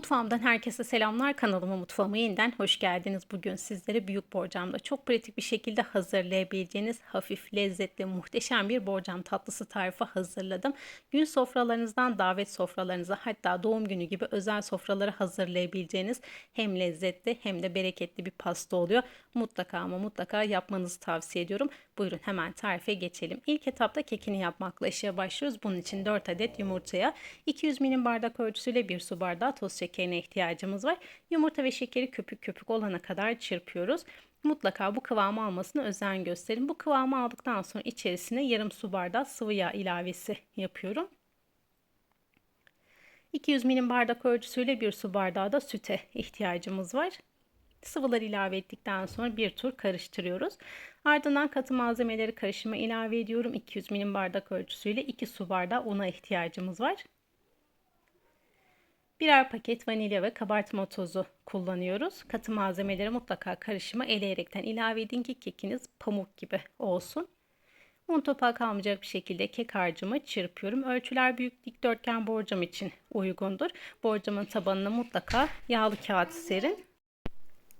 Mutfağımdan herkese selamlar. Kanalıma mutfağıma yeniden hoş geldiniz. Bugün sizlere büyük borcamda çok pratik bir şekilde hazırlayabileceğiniz hafif, lezzetli, muhteşem bir borcam tatlısı tarifi hazırladım. Gün sofralarınızdan davet sofralarınıza hatta doğum günü gibi özel sofraları hazırlayabileceğiniz hem lezzetli hem de bereketli bir pasta oluyor. Mutlaka ama mutlaka yapmanızı tavsiye ediyorum. Buyurun hemen tarife geçelim. İlk etapta kekini yapmakla işe başlıyoruz. Bunun için 4 adet yumurtaya 200 milim bardak ölçüsüyle 1 su bardağı toz şekerine ihtiyacımız var. Yumurta ve şekeri köpük köpük olana kadar çırpıyoruz. Mutlaka bu kıvamı almasına özen gösterin. Bu kıvamı aldıktan sonra içerisine yarım su bardağı sıvı yağ ilavesi yapıyorum. 200 milim bardak ölçüsüyle bir su bardağı da süte ihtiyacımız var. Sıvıları ilave ettikten sonra bir tur karıştırıyoruz. Ardından katı malzemeleri karışıma ilave ediyorum. 200 milim bardak ölçüsüyle 2 su bardağı una ihtiyacımız var. Birer paket vanilya ve kabartma tozu kullanıyoruz. Katı malzemeleri mutlaka karışıma eleyerekten ilave edin ki kekiniz pamuk gibi olsun. Un topağı kalmayacak bir şekilde kek harcımı çırpıyorum. Ölçüler büyük dikdörtgen borcam için uygundur. Borcamın tabanına mutlaka yağlı kağıt serin.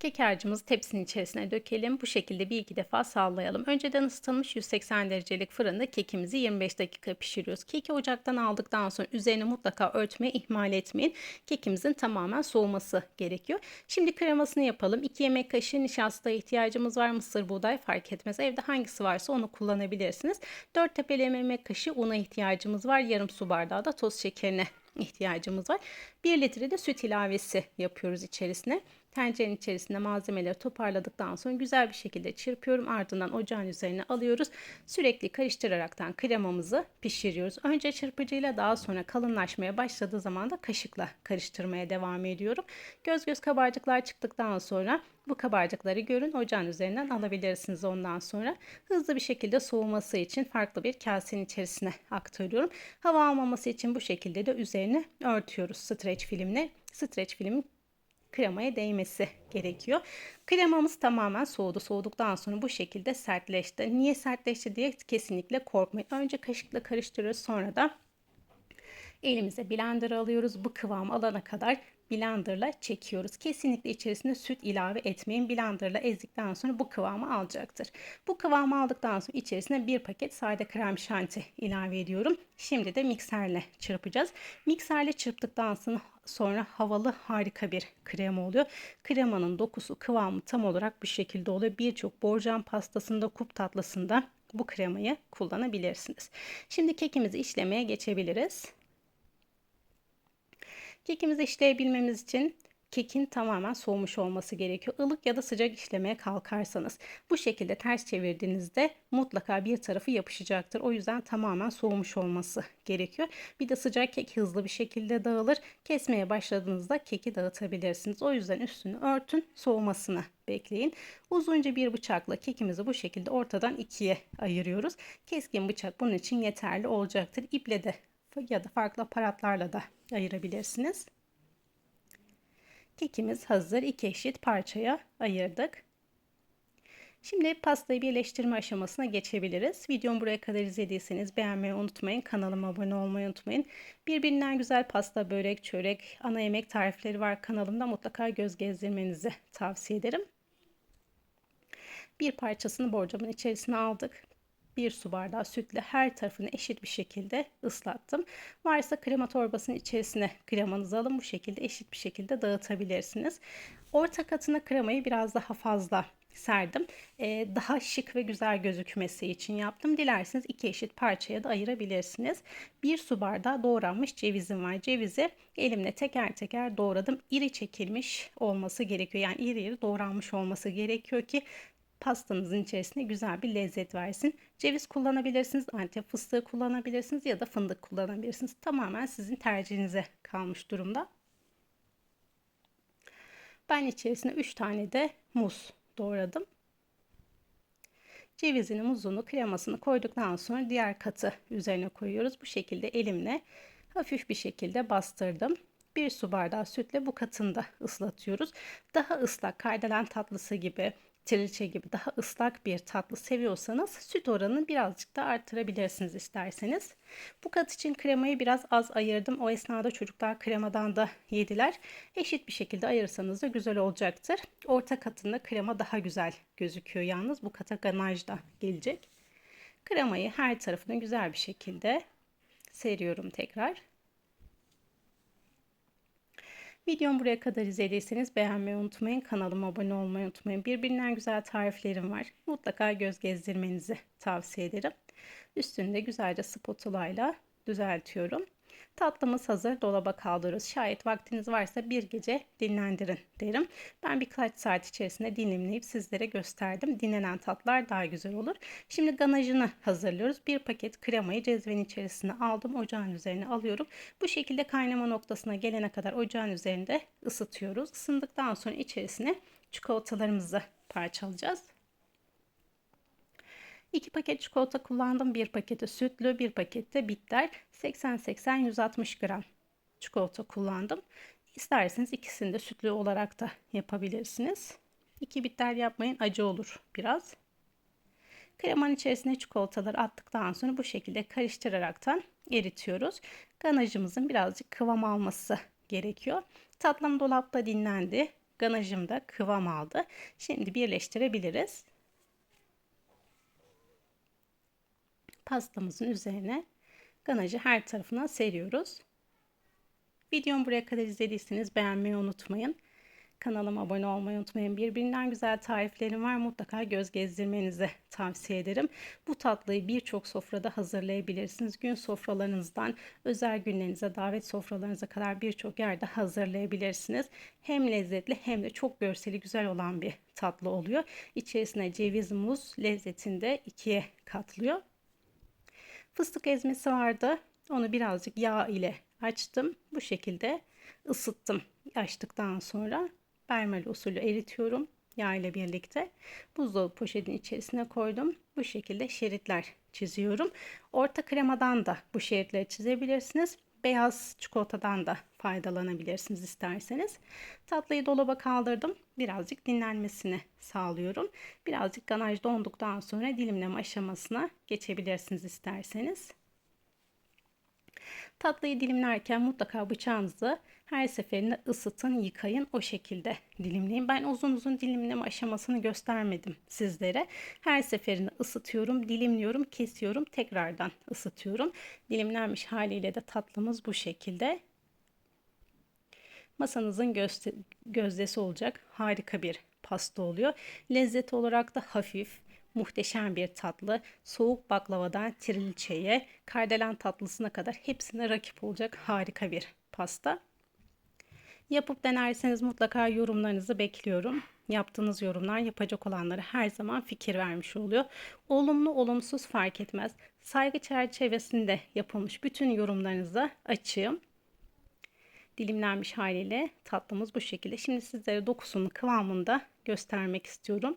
Kek harcımızı tepsinin içerisine dökelim. Bu şekilde bir iki defa sallayalım. Önceden ısıtılmış 180 derecelik fırında kekimizi 25 dakika pişiriyoruz. Keki ocaktan aldıktan sonra üzerine mutlaka örtmeyi ihmal etmeyin. Kekimizin tamamen soğuması gerekiyor. Şimdi kremasını yapalım. 2 yemek kaşığı nişastaya ihtiyacımız var. Mısır buğday fark etmez. Evde hangisi varsa onu kullanabilirsiniz. 4 tepeleme yemek kaşığı una ihtiyacımız var. Yarım su bardağı da toz şekerine ihtiyacımız var. 1 litre de süt ilavesi yapıyoruz içerisine. Tencerenin içerisinde malzemeleri toparladıktan sonra güzel bir şekilde çırpıyorum. Ardından ocağın üzerine alıyoruz. Sürekli karıştıraraktan kremamızı pişiriyoruz. Önce çırpıcıyla daha sonra kalınlaşmaya başladığı zaman da kaşıkla karıştırmaya devam ediyorum. Göz göz kabarcıklar çıktıktan sonra bu kabarcıkları görün ocağın üzerinden alabilirsiniz ondan sonra. Hızlı bir şekilde soğuması için farklı bir kasenin içerisine aktarıyorum. Hava almaması için bu şekilde de üzerine örtüyoruz streç filmle. Streç film kremaya değmesi gerekiyor. Kremamız tamamen soğudu. Soğuduktan sonra bu şekilde sertleşti. Niye sertleşti diye kesinlikle korkmayın. Önce kaşıkla karıştırıyoruz sonra da elimize blender alıyoruz. Bu kıvam alana kadar blenderla çekiyoruz. Kesinlikle içerisine süt ilave etmeyin. Blenderla ezdikten sonra bu kıvamı alacaktır. Bu kıvamı aldıktan sonra içerisine bir paket sade krem şanti ilave ediyorum. Şimdi de mikserle çırpacağız. Mikserle çırptıktan sonra sonra havalı harika bir krema oluyor. Kremanın dokusu kıvamı tam olarak bu şekilde oluyor. Birçok borcam pastasında kup tatlısında bu kremayı kullanabilirsiniz. Şimdi kekimizi işlemeye geçebiliriz. Kekimizi işleyebilmemiz için kekin tamamen soğumuş olması gerekiyor. Ilık ya da sıcak işlemeye kalkarsanız bu şekilde ters çevirdiğinizde mutlaka bir tarafı yapışacaktır. O yüzden tamamen soğumuş olması gerekiyor. Bir de sıcak kek hızlı bir şekilde dağılır. Kesmeye başladığınızda keki dağıtabilirsiniz. O yüzden üstünü örtün, soğumasını bekleyin. Uzunca bir bıçakla kekimizi bu şekilde ortadan ikiye ayırıyoruz. Keskin bıçak bunun için yeterli olacaktır. İple de ya da farklı aparatlarla da ayırabilirsiniz. Kekimiz hazır. İki eşit parçaya ayırdık. Şimdi pastayı birleştirme aşamasına geçebiliriz. Videomu buraya kadar izlediyseniz beğenmeyi unutmayın. Kanalıma abone olmayı unutmayın. Birbirinden güzel pasta, börek, çörek, ana yemek tarifleri var kanalımda. Mutlaka göz gezdirmenizi tavsiye ederim. Bir parçasını borcamın içerisine aldık. 1 su bardağı sütle her tarafını eşit bir şekilde ıslattım. Varsa krema torbasının içerisine kremanızı alın. Bu şekilde eşit bir şekilde dağıtabilirsiniz. Orta katına kremayı biraz daha fazla serdim. Ee, daha şık ve güzel gözükmesi için yaptım. Dilerseniz iki eşit parçaya da ayırabilirsiniz. Bir su bardağı doğranmış cevizim var. Cevizi elimle teker teker doğradım. İri çekilmiş olması gerekiyor. Yani iri iri doğranmış olması gerekiyor ki pastanızın içerisine güzel bir lezzet versin. Ceviz kullanabilirsiniz, antep fıstığı kullanabilirsiniz ya da fındık kullanabilirsiniz. Tamamen sizin tercihinize kalmış durumda. Ben içerisine 3 tane de muz doğradım. Cevizini, muzunu, kremasını koyduktan sonra diğer katı üzerine koyuyoruz. Bu şekilde elimle hafif bir şekilde bastırdım. Bir su bardağı sütle bu katını da ıslatıyoruz. Daha ıslak kardelen tatlısı gibi trilce gibi daha ıslak bir tatlı seviyorsanız süt oranını birazcık da arttırabilirsiniz isterseniz. Bu kat için kremayı biraz az ayırdım. O esnada çocuklar kremadan da yediler. Eşit bir şekilde ayırırsanız da güzel olacaktır. Orta katında krema daha güzel gözüküyor yalnız. Bu kata ganaj da gelecek. Kremayı her tarafına güzel bir şekilde seriyorum tekrar. Videomu buraya kadar izlediyseniz beğenmeyi unutmayın. Kanalıma abone olmayı unutmayın. Birbirinden güzel tariflerim var. Mutlaka göz gezdirmenizi tavsiye ederim. Üstünü de güzelce spatula ile düzeltiyorum. Tatlımız hazır. Dolaba kaldırıyoruz. Şayet vaktiniz varsa bir gece dinlendirin derim. Ben birkaç saat içerisinde dilimleyip sizlere gösterdim. Dinlenen tatlar daha güzel olur. Şimdi ganajını hazırlıyoruz. Bir paket kremayı cezvenin içerisine aldım. Ocağın üzerine alıyorum. Bu şekilde kaynama noktasına gelene kadar ocağın üzerinde ısıtıyoruz. Isındıktan sonra içerisine çikolatalarımızı parçalayacağız. 2 paket çikolata kullandım. Bir paketi sütlü, bir pakette bitter. 80-80-160 gram çikolata kullandım. İsterseniz ikisini de sütlü olarak da yapabilirsiniz. 2 bitter yapmayın acı olur biraz. Kremanın içerisine çikolataları attıktan sonra bu şekilde karıştıraraktan eritiyoruz. Ganajımızın birazcık kıvam alması gerekiyor. Tatlım dolapta dinlendi. Ganajım da kıvam aldı. Şimdi birleştirebiliriz. Pastamızın üzerine ganajı her tarafına seriyoruz. Videomu buraya kadar izlediyseniz beğenmeyi unutmayın. Kanalıma abone olmayı unutmayın. Birbirinden güzel tariflerim var. Mutlaka göz gezdirmenizi tavsiye ederim. Bu tatlıyı birçok sofrada hazırlayabilirsiniz. Gün sofralarınızdan özel günlerinize, davet sofralarınıza kadar birçok yerde hazırlayabilirsiniz. Hem lezzetli hem de çok görseli güzel olan bir tatlı oluyor. İçerisine ceviz, muz lezzetini de ikiye katlıyor. Fıstık ezmesi vardı. Onu birazcık yağ ile açtım. Bu şekilde ısıttım. Açtıktan sonra bermel usulü eritiyorum yağ ile birlikte. Buzdolabı poşetin içerisine koydum. Bu şekilde şeritler çiziyorum. Orta kremadan da bu şeritleri çizebilirsiniz. Beyaz çikolatadan da faydalanabilirsiniz isterseniz. Tatlıyı dolaba kaldırdım. Birazcık dinlenmesini sağlıyorum. Birazcık ganaj donduktan sonra dilimleme aşamasına geçebilirsiniz isterseniz. Tatlıyı dilimlerken mutlaka bıçağınızı her seferinde ısıtın, yıkayın. O şekilde dilimleyin. Ben uzun uzun dilimleme aşamasını göstermedim sizlere. Her seferinde ısıtıyorum, dilimliyorum, kesiyorum, tekrardan ısıtıyorum. Dilimlenmiş haliyle de tatlımız bu şekilde. Masanızın gözde, gözdesi olacak harika bir pasta oluyor. Lezzet olarak da hafif, muhteşem bir tatlı. Soğuk baklavadan trilçeye, kardelen tatlısına kadar hepsine rakip olacak harika bir pasta. Yapıp denerseniz mutlaka yorumlarınızı bekliyorum. Yaptığınız yorumlar yapacak olanlara her zaman fikir vermiş oluyor. Olumlu olumsuz fark etmez. Saygı çerçevesinde yapılmış bütün yorumlarınıza açığım. Dilimlenmiş haliyle tatlımız bu şekilde. Şimdi sizlere dokusunu kıvamında göstermek istiyorum.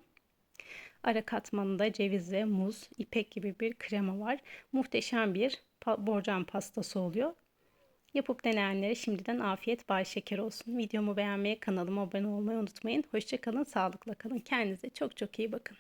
Ara katmanında ceviz ve muz, ipek gibi bir krema var. Muhteşem bir borcam pastası oluyor. Yapıp deneyenlere şimdiden afiyet bay şeker olsun. Videomu beğenmeyi, kanalıma abone olmayı unutmayın. Hoşçakalın, sağlıkla kalın. Kendinize çok çok iyi bakın.